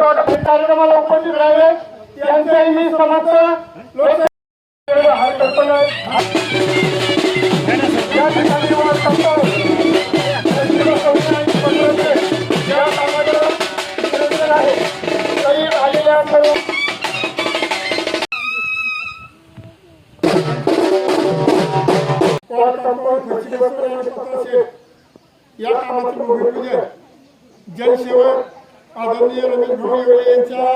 कार्यक्रमाला उपस्थित राहिले त्यांचेही मी समस्त या ठिकाणी जनसेवक आदरणीय रमेश भाऊ येवले यांच्या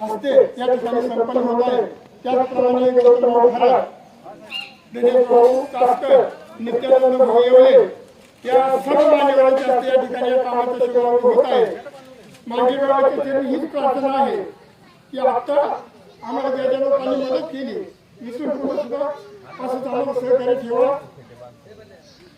हस्ते या ठिकाणी संपन्न होत आहे. त्याचप्रमाणे गौतम खरात दिनेश भाऊ चासकर नित्यानंद भाऊ या सर्व मान्यवरांच्या हस्ते या ठिकाणी या कामाचा शुभारंभ होत आहे. मागील वेळाची हीच प्रार्थना आहे की आता आम्हाला ज्या ज्या लोकांनी मदत केली विसरून सुद्धा असं चालू सहकार्य ठेवा.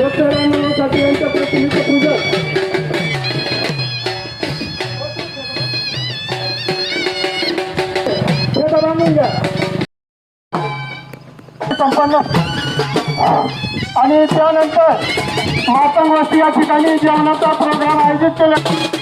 ठिकाणी लोकसेवासाठी यांच्या प्रतिनिधी पूजन संपन्न. आणि त्यानंतर मातंग वस्ती या ठिकाणी जेवणाचा प्रोग्राम आयोजित केला.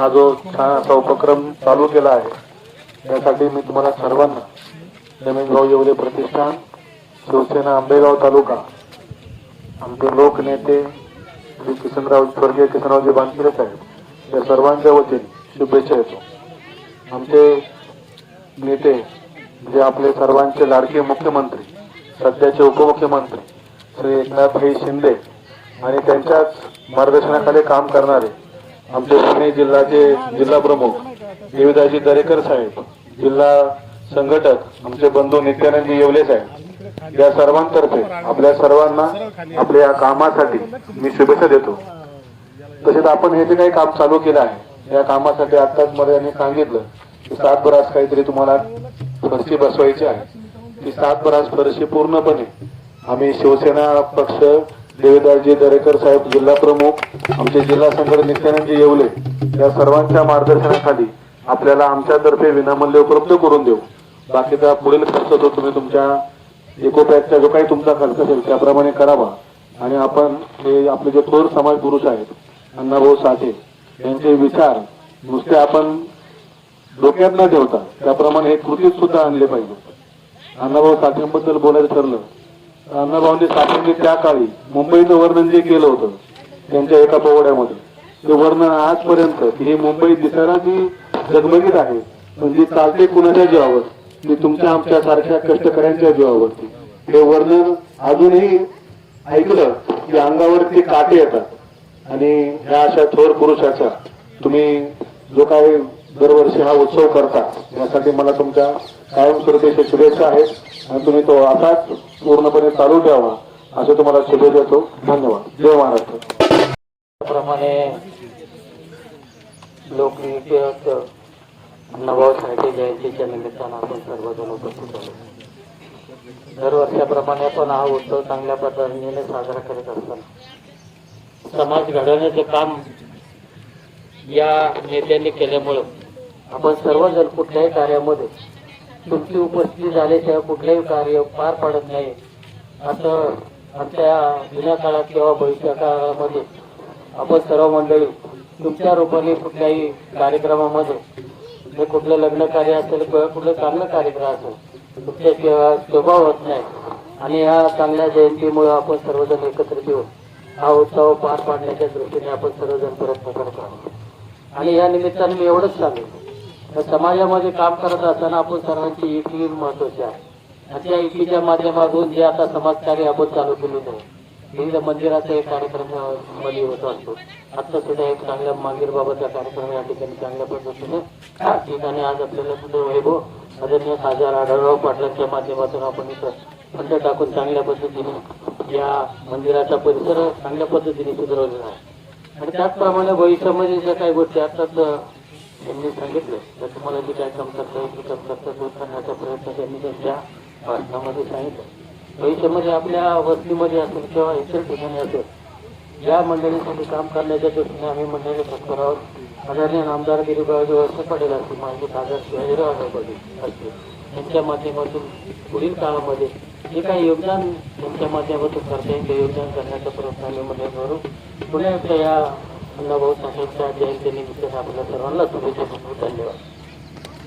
हा जो छान असा उपक्रम चालू केला आहे त्यासाठी मी तुम्हाला सर्वांना रमेश येवले प्रतिष्ठान शिवसेना आंबेगाव तालुका आमचे लोकनेते श्री किसनराव स्वर्गीय किसनरावजी बांधकिरे साहेब या सर्वांच्या वतीने शुभेच्छा येतो. आमचे नेते जे आपले सर्वांचे लाडके मुख्यमंत्री सध्याचे उपमुख्यमंत्री श्री एकनाथभाई शिंदे आणि त्यांच्याच मार्गदर्शनाखाली काम करणारे आमचे पुणे जिल्ह्याचे जिल्हा प्रमुख देविदाजी दरेकर साहेब जिल्हा संघटक आमचे बंधू नित्यानंद येवले साहेब या सर्वांतर्फे आपल्या सर्वांना आपल्या या कामासाठी मी शुभेच्छा देतो. तसेच आपण हे जे काही काम चालू केलं आहे या कामासाठी आत्ताच मध्ये यांनी सांगितलं की सात बरास काहीतरी तुम्हाला फरशी बसवायची आहे. ती सात बरास फरशी पूर्णपणे आम्ही शिवसेना पक्ष देवेदासजी दरेकर साहेब जिल्हा प्रमुख आमचे जिल्हा संघटक नित्यानंदजी येवले या सर्वांच्या मार्गदर्शनाखाली आपल्याला आमच्यातर्फे विनामूल्य उपलब्ध करून देऊ. बाकीचा पुढील खर्च तो तुम्ही तुमच्या एकोप्याचा जो काही तुमचा खर्च असेल त्याप्रमाणे करावा. आणि आपण हे आपले जे थोर समाज पुरुष आहेत अण्णाभाऊ साठे यांचे विचार नुसते आपण डोक्यात न ठेवता त्याप्रमाणे हे कृतीत सुद्धा आणले पाहिजे. अण्णाभाऊ साठेंबद्दल बोलायचं ठरलं अण्णाभाऊंनी सापडली त्या काळी मुंबईचं वर्णन जे केलं होतं त्यांच्या एका पोवड्यामध्ये ते वर्णन आजपर्यंत की ही मुंबई दिसायला जी जगमगीत आहे. पण जी चालते कुणाच्या जीवावर? ती तुमच्या आमच्या सारख्या कष्टकऱ्यांच्या जीवावरती. हे वर्णन अजूनही ऐकलं की अंगावरती काटे येतात. आणि ह्या अशा थोर पुरुषाचा तुम्ही जो काही दरवर्षी हा उत्सव करता यासाठी मला तुमच्या कायमस्वरूपीच्या शुभेच्छा आहेत. आणि तुम्ही तो असाच पूर्णपणे चालू ठेवा. असं तुम्हाला शुभेच्छा देतो. धन्यवाद. जय महाराष्ट्र. त्याप्रमाणे लोकनृत्य नवाब साहित्य जयंतीच्या निमित्तानं आपण सर्वजण उपस्थित आलो दरवर्षाप्रमाणे आपण हा उत्सव चांगल्या पद्धतीने साजरा करत असताना समाज घडवण्याचे काम या नेत्यांनी केल्यामुळं आपण सर्वजण कुठल्याही कार्यामध्ये तुमची उपस्थिती झाल्याशिवाय कुठलेही कार्य पार पडत नाही. असं आमच्या जुन्या काळात किंवा भविष्य काळामध्ये आपण सर्व मंडळी तुमच्या रूपाने कुठल्याही कार्यक्रमामध्ये जे कुठलं लग्न कार्य असेल किंवा कुठलं चांगलं कार्यक्रम असेल तुमच्या शोभा होत नाही. आणि या चांगल्या जयंतीमुळे आपण सर्वजण एकत्रित येऊन हा उत्सव पार पाडण्याच्या दृष्टीने आपण सर्वजण प्रयत्न करत आहोत. आणि या निमित्ताने मी एवढंच सांगेन. तर समाजामध्ये काम करत असताना आपण सर्वांची एकी महत्वाची आहे. आणि त्या एकीच्या माध्यमातून जे आता समाजकार्य आपण चालू केलेलं आहे विविध मंदिराचा एक कार्यक्रममध्ये होत असतो. आता सुद्धा एक चांगल्या मागीर बाबाचा कार्यक्रम या ठिकाणी चांगल्या पद्धतीने ठिकाणी आज आपल्याला सुद्धा वैभव आदरणीय खासदार आढळराव पाटलांच्या माध्यमातून आपण इथं फंड टाकून चांगल्या पद्धतीने या मंदिराचा परिसर चांगल्या पद्धतीने सुधारवलेला आहे. आणि त्याचप्रमाणे भविष्यामध्ये ज्या काही गोष्टी आता त्यांनी सांगितलं तर तुम्हाला जी काय कमतरता आहे ती कमतरता दूर करण्याचा प्रयत्न त्यांनी त्यांच्या भाषणामध्ये सांगितलं. भविष्यामध्ये आपल्या वस्तीमध्ये असेल किंवा इतर ठिकाणी असेल या मंडळीसाठी काम करण्याच्या दृष्टीने आम्ही मंडळी तत्पर आहोत. आदरणीय आमदार गिरीबाजी वर्ष पटेल असतील माझे खासदार शिवाजीराव पाटील असतील यांच्या माध्यमातून पुढील काळामध्ये जे काही योगदान त्यांच्या माध्यमातून करता येईल ते योगदान करण्याचा प्रयत्न आम्ही मंडळ करू. पुन्हा एकदा या अण्णाभाऊ साहेबच्या जयंतीनिमित्त आपल्या सर्वांना शुभेच्छा धन्यवाद.